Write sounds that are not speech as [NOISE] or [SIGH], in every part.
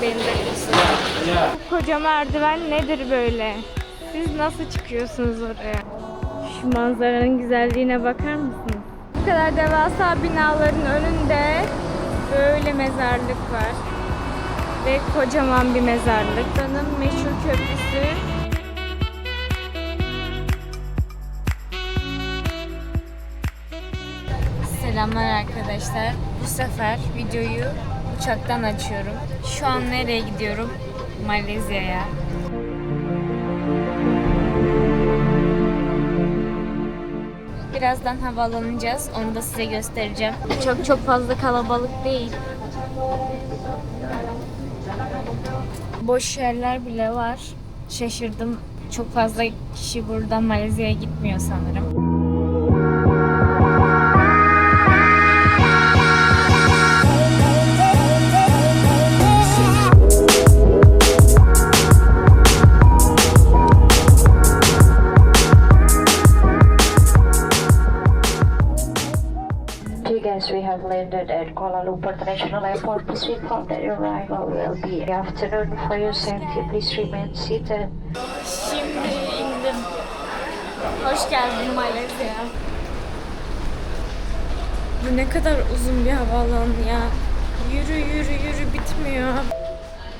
Bu koca merdiven nedir böyle? Siz nasıl çıkıyorsunuz oraya? Şu manzaranın güzelliğine bakar mısınız? Bu kadar devasa binaların önünde böyle mezarlık var. Ve kocaman bir mezarlık. Buranın meşhur köprüsü. Selamlar arkadaşlar. Bu sefer videoyu uçaktan açıyorum. Şu an nereye gidiyorum? Malezya'ya. Birazdan havalanacağız. Onu da size göstereceğim. Çok çok fazla kalabalık değil. Boş yerler bile var. Şaşırdım. Çok fazla kişi buradan Malezya'ya gitmiyor sanırım. Landed at Kuala Lumpur International Airport. Please inform that your arrival will be the afternoon. For your safety, please remain seated. Şimdi indim. Hoş geldin Malezya. Bu ne kadar uzun bir havaalanı ya. Yürü yürü yürü bitmiyor.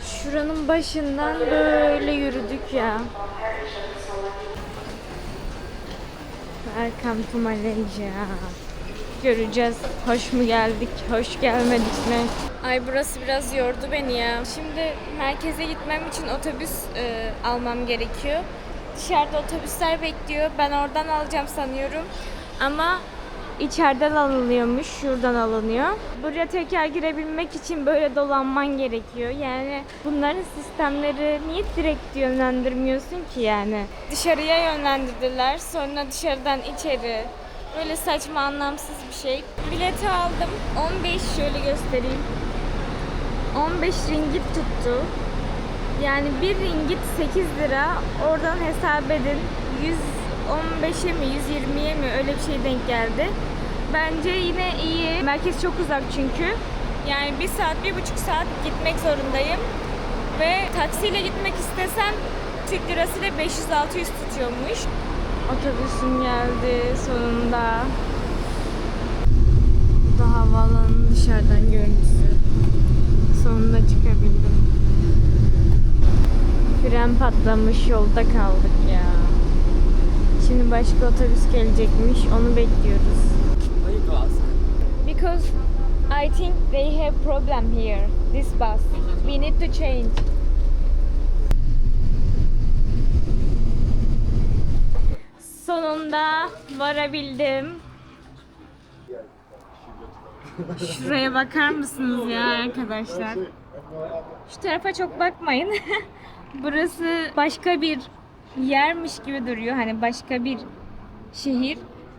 Şuranın başından böyle yürüdük ya. Welcome to Malaysia. Göreceğiz. Hoş mu geldik, hoş gelmedik mi? Ay burası biraz yordu beni ya. Şimdi merkeze gitmem için otobüs e, almam gerekiyor. Dışarıda otobüsler bekliyor. Ben oradan alacağım sanıyorum. Ama içeriden alınıyormuş, şuradan alınıyor. Buraya tekrar girebilmek için böyle dolanman gerekiyor. Yani bunların sistemleri niye direkt yönlendirmiyorsun ki yani? Dışarıya yönlendirdiler, sonra dışarıdan içeri. Böyle saçma anlamsız bir şey. Bileti aldım. 15 şöyle göstereyim. 15 ringgit tuttu. Yani 1 ringgit 8 lira. Oradan hesap edin. 115'e mi 120'ye mi öyle bir şey denk geldi. Bence yine iyi. Merkez çok uzak çünkü. Yani bir saat, bir buçuk saat gitmek zorundayım. Ve taksiyle gitmek istesem Türk lirasıyla 500-600 tutuyormuş. Otobüsüm geldi sonunda. Bu da havaalanının dışarıdan görüntüsü. Sonunda çıkabildim. Fren patlamış yolda kaldık ya. Şimdi başka otobüs gelecekmiş onu bekliyoruz. Because I think they have problem here. This bus. We need to change. Sonunda varabildim. Şuraya bakar mısınız ya arkadaşlar? Şu tarafa çok bakmayın. [LAUGHS] Burası başka bir yermiş gibi duruyor. Hani başka bir şehir.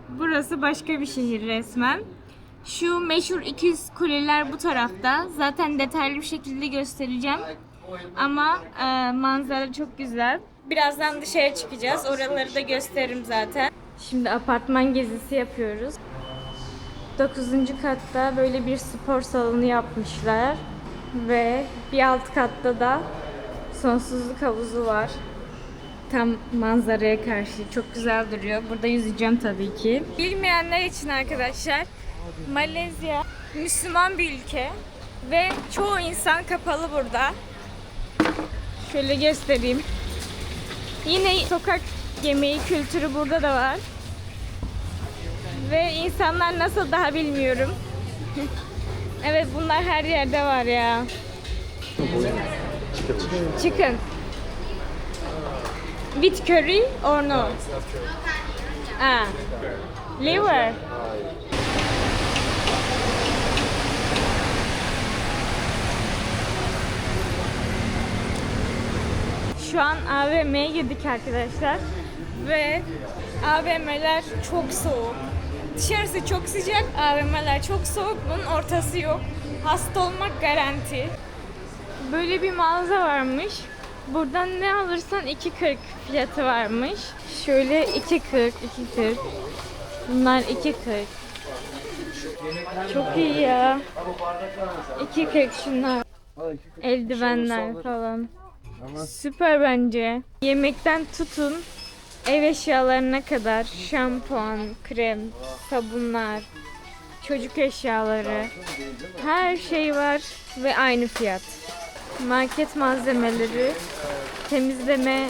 Burası başka bir şehir resmen. Şu meşhur 200 kuleler bu tarafta. Zaten detaylı bir şekilde göstereceğim. Ama e, manzara çok güzel. Birazdan dışarı çıkacağız. Oraları da gösteririm zaten. Şimdi apartman gezisi yapıyoruz. 9. katta böyle bir spor salonu yapmışlar. Ve bir alt katta da sonsuzluk havuzu var. Tam manzaraya karşı çok güzel duruyor. Burada yüzeceğim tabii ki. Bilmeyenler için arkadaşlar Malezya Müslüman bir ülke ve çoğu insan kapalı burada. Şöyle göstereyim. Yine sokak yemeği kültürü burada da var. Ve insanlar nasıl daha bilmiyorum. [LAUGHS] evet bunlar her yerde var ya. Chicken. With curry or no? Ah. Liver. Şu an AVM'ye girdik arkadaşlar. Ve AVM'ler çok soğuk. Dışarısı çok sıcak, AVM'ler çok soğuk. Bunun ortası yok. Hasta olmak garanti. Böyle bir mağaza varmış. Buradan ne alırsan 2.40 fiyatı varmış. Şöyle 2.40, 2.40. Bunlar 2.40. Çok iyi ya. 2.40 şunlar. Eldivenler falan. Süper bence. Yemekten tutun ev eşyalarına kadar şampuan, krem, sabunlar, çocuk eşyaları her şey var ve aynı fiyat. Market malzemeleri, temizleme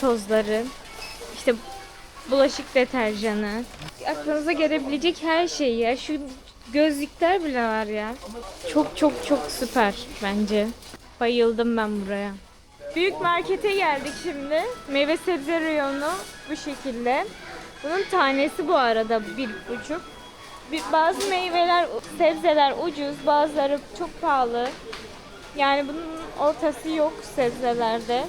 tozları, işte bulaşık deterjanı, aklınıza gelebilecek her şey ya. Şu gözlükler bile var ya. Çok çok çok süper bence. Bayıldım ben buraya. Büyük markete geldik şimdi. Meyve sebze reyonu bu şekilde. Bunun tanesi bu arada bir buçuk. Bir, bazı meyveler, sebzeler ucuz, bazıları çok pahalı. Yani bunun ortası yok sebzelerde.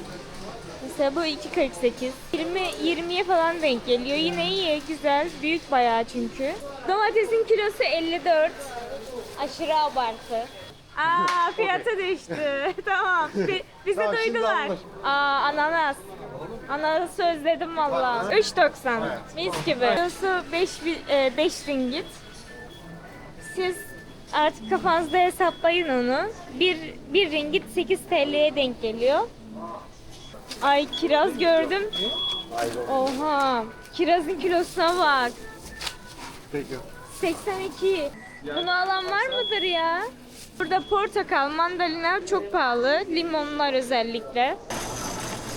Mesela bu 2.48. 20 20'ye falan denk geliyor. Yine iyi, güzel, büyük bayağı çünkü. Domatesin kilosu 54. Aşırı abartı. Aa fiyatı düştü. [LAUGHS] tamam. Bi- bizi duydular. Aa ananas. Ananası özledim valla. 3.90. Mis gibi. Kilosu 5 bi- e, 5 ringgit. Siz artık kafanızda hesaplayın onu. 1 1 ringgit 8 TL'ye denk geliyor. Ay kiraz gördüm. Oha. Kirazın kilosuna bak. Peki. 82. Bunu alan var mıdır ya? Burada portakal, mandalina çok pahalı. Limonlar özellikle.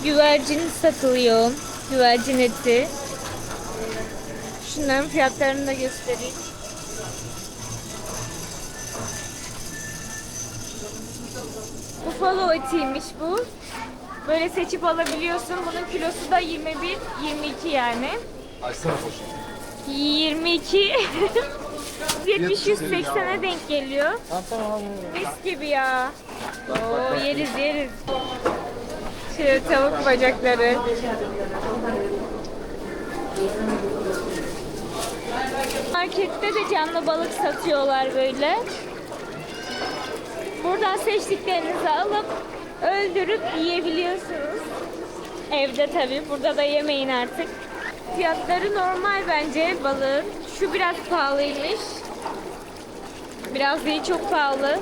Güvercin satılıyor. Güvercin eti. Şunların fiyatlarını da göstereyim. Buffalo etiymiş bu. Böyle seçip alabiliyorsun. Bunun kilosu da 21, 22 yani. Açsana poşeti. 22 [LAUGHS] 70 180'e denk geliyor. Mis gibi ya. Oo yeriz yeriz. Şöyle tavuk bacakları. Markette de canlı balık satıyorlar böyle. Buradan seçtiklerinizi alıp öldürüp yiyebiliyorsunuz. Evde tabii. Burada da yemeyin artık. Fiyatları normal bence balığın. Şu biraz pahalıymış. Biraz değil çok pahalı.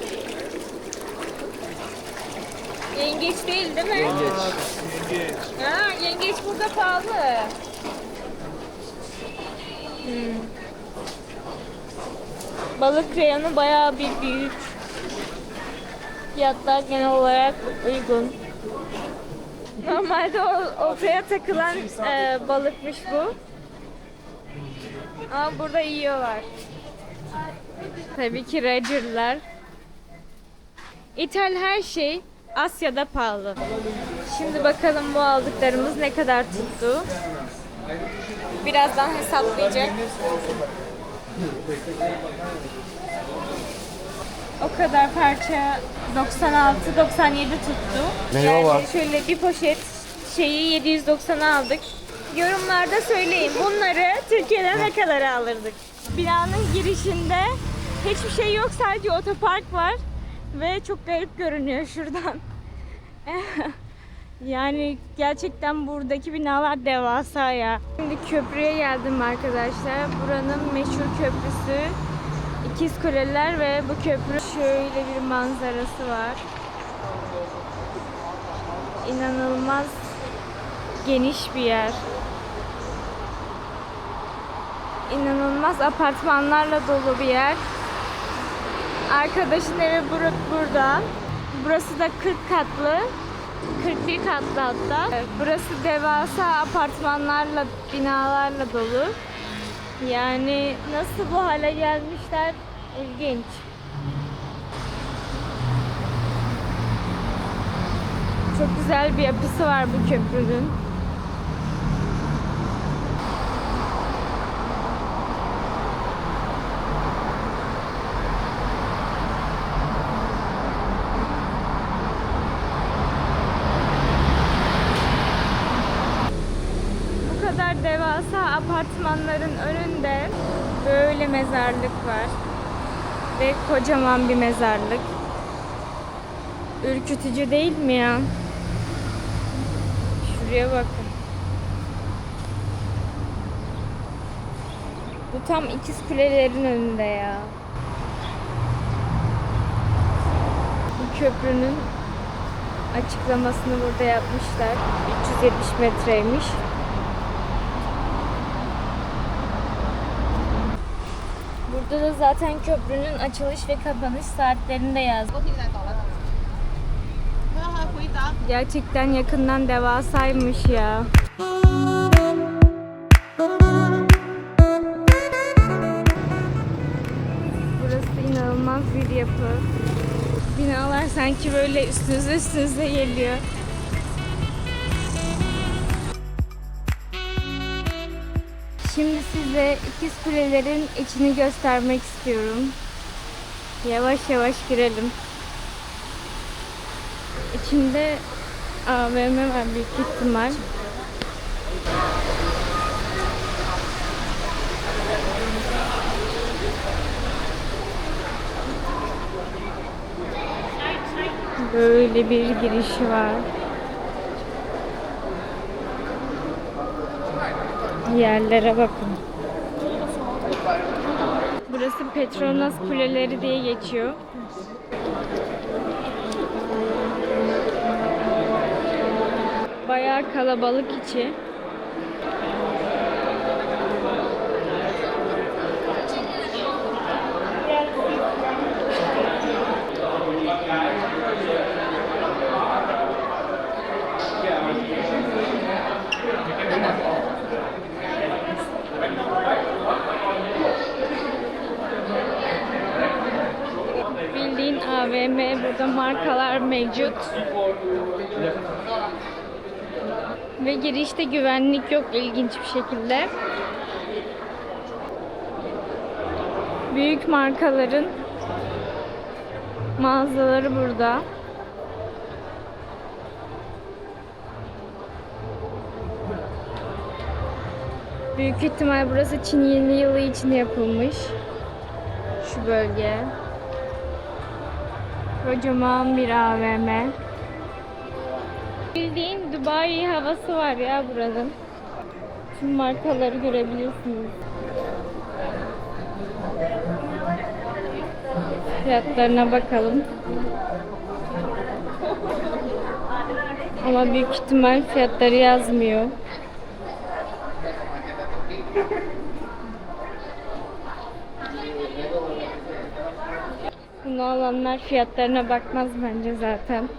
Yengeç değil değil mi? Yengeç. Ha, yengeç burada pahalı. Hmm. Balık reyonu bayağı bir büyük. Fiyatlar genel olarak uygun. Normalde o ortaya takılan e, balıkmış bu. Ama burada yiyorlar. Tabii ki racırlar. İthal her şey Asya'da pahalı. Şimdi bakalım bu aldıklarımız ne kadar tuttu. Birazdan hesaplayacak. O kadar parça 96 97 tuttu. Meyve yani var. şöyle bir poşet şeyi 790 aldık. Yorumlarda söyleyin bunları Türkiye'de ne kadar alırdık? Binanın girişinde hiçbir şey yok sadece otopark var ve çok garip görünüyor şuradan. [LAUGHS] Yani gerçekten buradaki binalar devasa ya. Şimdi köprüye geldim arkadaşlar. Buranın meşhur köprüsü İkiz Kuleler ve bu köprü şöyle bir manzarası var. İnanılmaz geniş bir yer. İnanılmaz apartmanlarla dolu bir yer. Arkadaşın evi bur- burada. Burası da 40 katlı. 41 katlı hatta. Burası devasa apartmanlarla, binalarla dolu. Yani nasıl bu hale gelmişler ilginç. Çok güzel bir yapısı var bu köprünün. Bu kadar devasa apartmanların önünde böyle mezarlık var. Ve kocaman bir mezarlık. Ürkütücü değil mi ya? Şuraya bakın. Bu tam ikiz kulelerin önünde ya. Bu köprünün açıklamasını burada yapmışlar. 370 metreymiş. Burada da zaten köprünün açılış ve kapanış saatlerini de yazmış. Gerçekten yakından devasaymış ya. Burası inanılmaz bir yapı. Binalar sanki böyle üstünüze üstünüze geliyor. Şimdi size ikiz kulelerin içini göstermek istiyorum. Yavaş yavaş girelim. İçinde AVM var büyük ihtimal. Böyle bir girişi var. Yerlere bakın. Burası Petronas Kuleleri diye geçiyor. Bayağı kalabalık içi. Bildiğin AVM burada markalar mevcut. Ve girişte güvenlik yok ilginç bir şekilde. Büyük markaların mağazaları burada. Büyük ihtimal burası Çin yeni yılı için yapılmış. Şu bölge. Kocaman bir AVM. Bildiğin Dubai havası var ya buranın. Tüm markaları görebilirsiniz. Fiyatlarına bakalım. Ama büyük ihtimal fiyatları yazmıyor. Bunu alanlar fiyatlarına bakmaz bence zaten.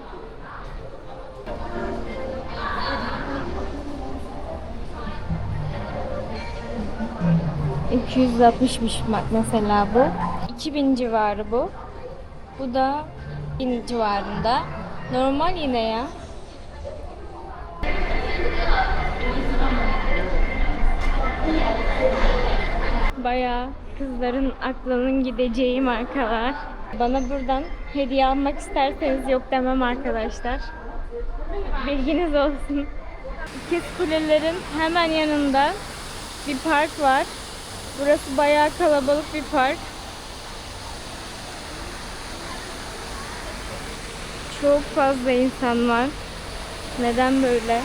...260'mış bak mesela bu. 2000 civarı bu. Bu da 1000 civarında. Normal yine ya. Bayağı kızların aklının gideceği markalar. Bana buradan hediye almak isterseniz yok demem arkadaşlar. Bilginiz olsun. İkiz Kulelerin hemen yanında bir park var. Burası bayağı kalabalık bir park. Çok fazla insan var. Neden böyle?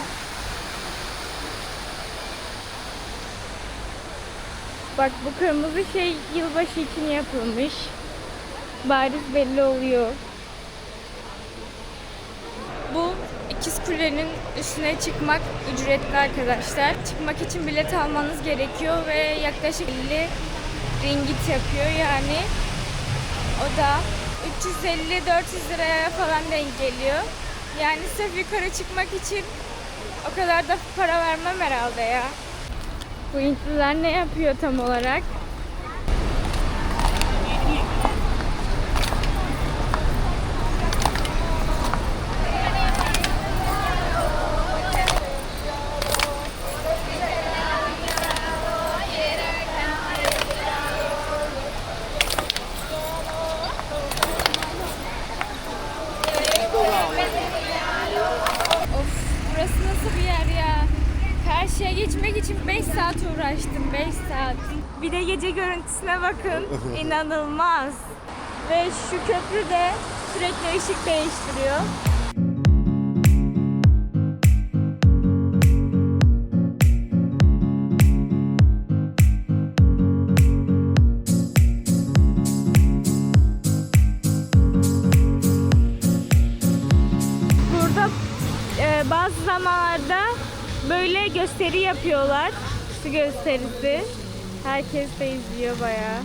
Bak bu kırmızı şey yılbaşı için yapılmış. Bariz belli oluyor. Bu ikiz kulenin üstüne çıkmak ücretli arkadaşlar. Çıkmak için bilet almanız gerekiyor ve yaklaşık 50 ringit yapıyor yani. O da 350-400 liraya falan denk geliyor. Yani sırf yukarı çıkmak için o kadar da para vermem herhalde ya. Bu Hintliler ne yapıyor tam olarak? bakın inanılmaz. Ve şu köprü de sürekli ışık değiştiriyor. Burada e, bazı zamanlarda böyle gösteri yapıyorlar. Su gösterisi. Herkes de izliyor bayağı.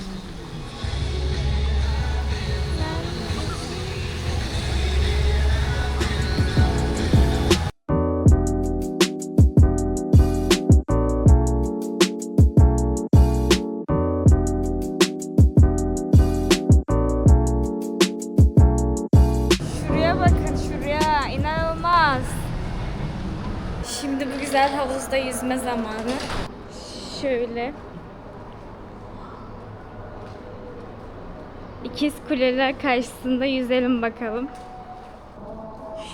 Şimdi bu güzel havuzda yüzme zamanı. Şöyle. İkiz kuleler karşısında yüzelim bakalım.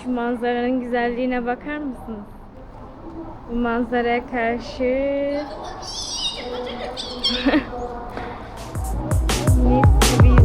Şu manzaranın güzelliğine bakar mısınız? Bu manzaraya karşı [LAUGHS] mis gibi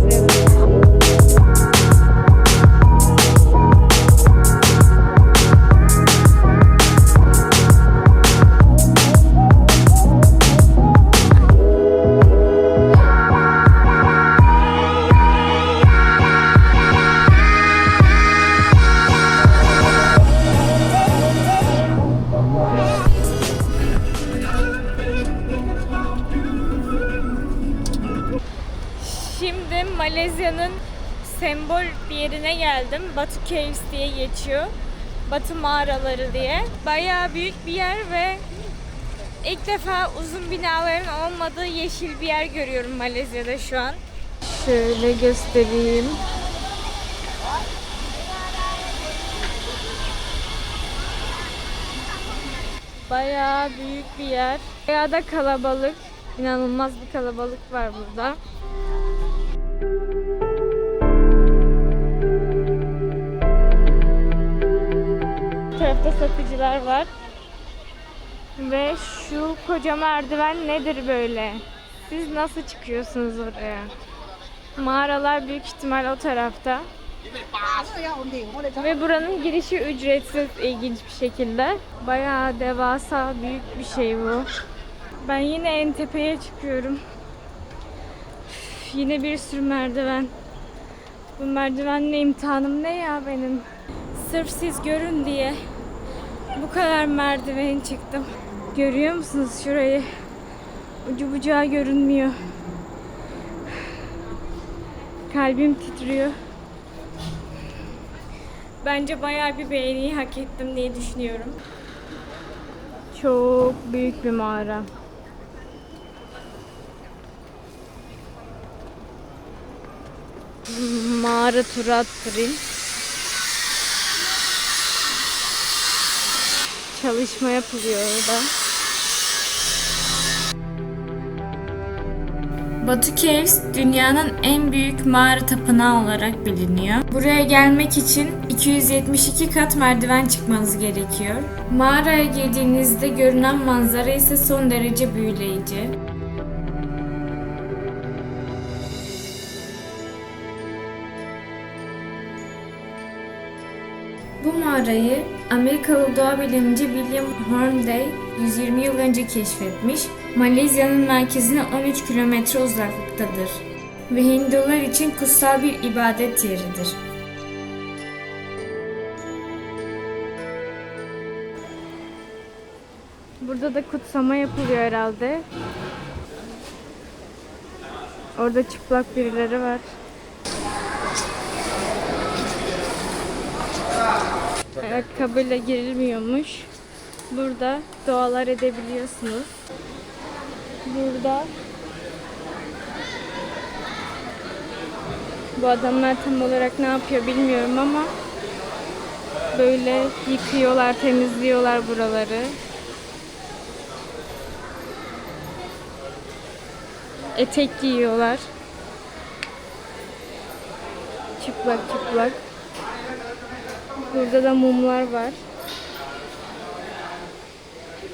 yerine geldim. Batu Caves diye geçiyor. Batı mağaraları diye. Bayağı büyük bir yer ve ilk defa uzun binaların olmadığı yeşil bir yer görüyorum Malezya'da şu an. Şöyle göstereyim. Bayağı büyük bir yer. Bayağı da kalabalık. İnanılmaz bir kalabalık var burada. Tarafta satıcılar var. Ve şu koca merdiven nedir böyle? Siz nasıl çıkıyorsunuz oraya? Mağaralar büyük ihtimal o tarafta. Ve buranın girişi ücretsiz ilginç bir şekilde. Bayağı devasa büyük bir şey bu. Ben yine en tepeye çıkıyorum. Üf, yine bir sürü merdiven. Bu merdivenle imtihanım ne ya benim? Sırf siz görün diye bu kadar merdiven çıktım. Görüyor musunuz şurayı? Ucu bucağı görünmüyor. Kalbim titriyor. Bence bayağı bir beğeniyi hak ettim diye düşünüyorum. Çok büyük bir mağara. Mağara turu attırayım. Çalışma yapılıyor orada. Batu Caves dünyanın en büyük mağara tapınağı olarak biliniyor. Buraya gelmek için 272 kat merdiven çıkmanız gerekiyor. Mağaraya girdiğinizde görünen manzara ise son derece büyüleyici. Mağarayı Amerikalı doğa bilimci William Hornday 120 yıl önce keşfetmiş. Malezya'nın merkezine 13 kilometre uzaklıktadır ve Hindular için kutsal bir ibadet yeridir. Burada da kutsama yapılıyor herhalde. Orada çıplak birileri var. Ayakkabıyla girilmiyormuş. Burada dualar edebiliyorsunuz. Burada bu adamlar tam olarak ne yapıyor bilmiyorum ama böyle yıkıyorlar, temizliyorlar buraları. Etek giyiyorlar. Çıplak çıplak. Burada da mumlar var.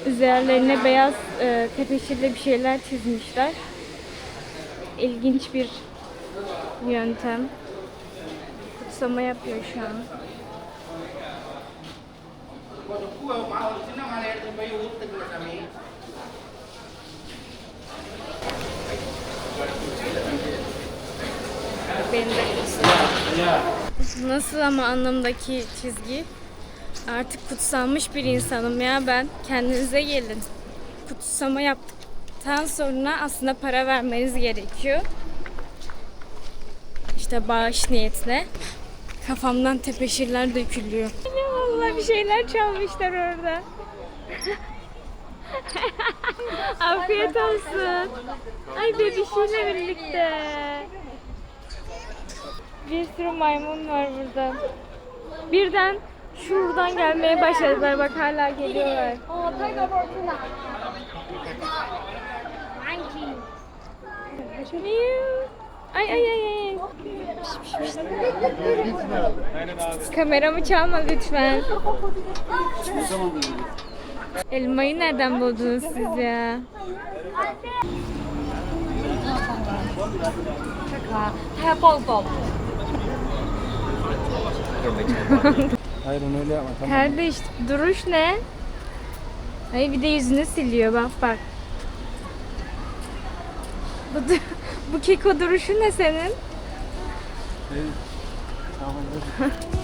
Üzerlerine beyaz e, tepeşirli bir şeyler çizmişler. İlginç bir yöntem. Kutsama yapıyor şu an. Beni de göster. Nasıl ama anlamdaki çizgi? Artık kutsanmış bir insanım ya ben. Kendinize gelin. Kutsama yaptıktan sonra aslında para vermeniz gerekiyor. İşte bağış niyetine. Kafamdan tepeşirler dökülüyor. Vallahi bir şeyler çalmışlar orada. [LAUGHS] Afiyet olsun. Ay bebişiyle birlikte. Bir sürü maymun var burada. Birden şuradan gelmeye başladılar. Bak hala geliyorlar. Ay ay ay ay. Kameramı çalma lütfen. Elmayı nereden buldunuz siz ya? Hayır onu öyle yapma tamam. Kardeş duruş ne? Ay bir de yüzünü siliyor bak bak. Bu, bu keko duruşu ne senin? Tamam. [LAUGHS]